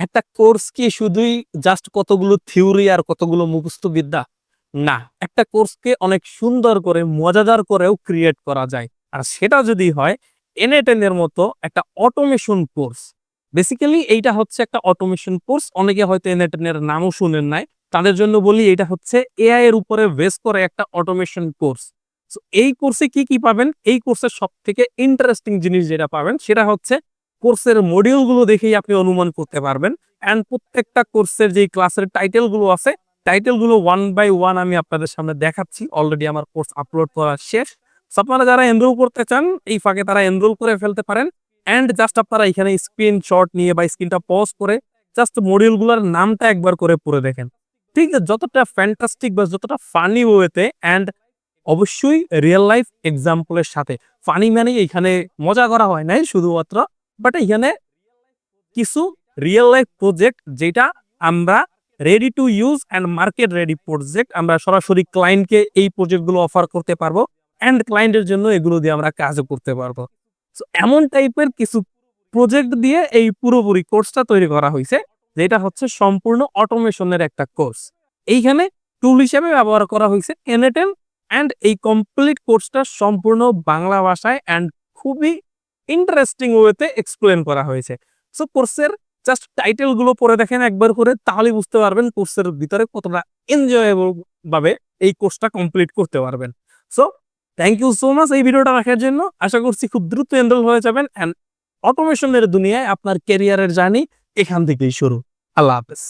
একটা কোর্স কি শুধুই জাস্ট কতগুলো থিওরি আর কতগুলো মুখস্থ বিদ্যা? না, একটা কোর্সকে অনেক সুন্দর করে, মজাদার করেও ক্রিয়েট করা যায়। আর সেটা যদি হয় এনএটেন এর মতো একটা অটোমেশন কোর্স বেসিক্যালি এইটা হচ্ছে একটা অটোমেশন কোর্স অনেকে হয়তো এনএটেন এর নামও শুনেন নাই। তাদের জন্য বলি এটা হচ্ছে এআই এর উপরে বেস করে একটা অটোমেশন কোর্স এই কোর্সে কি কি পাবেন? এই কোর্সের সব থেকে ইন্টারেস্টিং জিনিস যেটা পাবেন, সেটা হচ্ছে কোর্সের মডিউলগুলো দেখেই আপনি অনুমান করতে পারবেন। অ্যান্ড প্রত্যেকটা কোর্সের যে ক্লাসের টাইটেলগুলো আছে টাইটেলগুলো ওয়ান বাই ওয়ান আমি আপনাদের সামনে দেখাচ্ছি। অলরেডি আমার কোর্স আপলোড করা শেষ। আপনারা যারা এনরোল করতে চান, এই ফাঁকে তারা এনরোল করে ফেলতে পারেন। অ্যান্ড জাস্ট আপনারা এখানে স্ক্রিন স্ক্রিনশট নিয়ে বা স্ক্রিনটা পজ করে জাস্ট মডিউলগুলোর নামটা একবার করে পড়ে দেখেন। ঠিক আছে, যতটা ফ্যান্টাস্টিক বা যতটা ফানি ওয়েতে অ্যান্ড অবশ্যই রিয়েল লাইফ এক্সাম্পলের সাথে। ফানি মানে এখানে মজা করা হয় নাই, শুধুমাত্র বাট এখানে কিছু রিয়েল লাইফ প্রজেক্ট যেটা আমরা ready to use and market ready project আমরা সরাসরি ক্লায়েন্টকে এই প্রজেক্টগুলো অফার করতে পারব অ্যান্ড ক্লায়েন্টের জন্য এগুলো দিয়ে আমরা কাজও করতে পারব। So, এমন টাইপের কিছু প্রজেক্ট দিয়ে এই পুরোপুরি কোর্সটা তৈরি করা হয়েছে যেটা হচ্ছে সম্পূর্ণ অটোমেশনের একটা কোর্স এইখানে টুল হিসেবে ব্যবহার করা হয়েছে এনএটেন অ্যান্ড এই কমপ্লিট কোর্সটা সম্পূর্ণ বাংলা ভাষায় অ্যান্ড খুবই ইন্টারেস্টিং ওয়েতে এক্সপ্লেন করা হয়েছে। সো কোর্সের জাস্ট টাইটেলগুলো পড়ে দেখেন একবার করে তাহলে বুঝতে পারবেন কোর্সের ভিতরে কতটা এনজয়েবল ভাবে এই কোর্সটা কমপ্লিট করতে পারবেন। So thank you so much এই ভিডিওটা দেখার জন্য। আশা করছি খুব দ্রুত এনরোল হয়ে যাবেন অ্যান্ড অটোমেশনের দুনিয়ায় আপনার ক্যারিয়ারের জার্নি এখান থেকেই শুরু। আল্লাহ হাফেজ।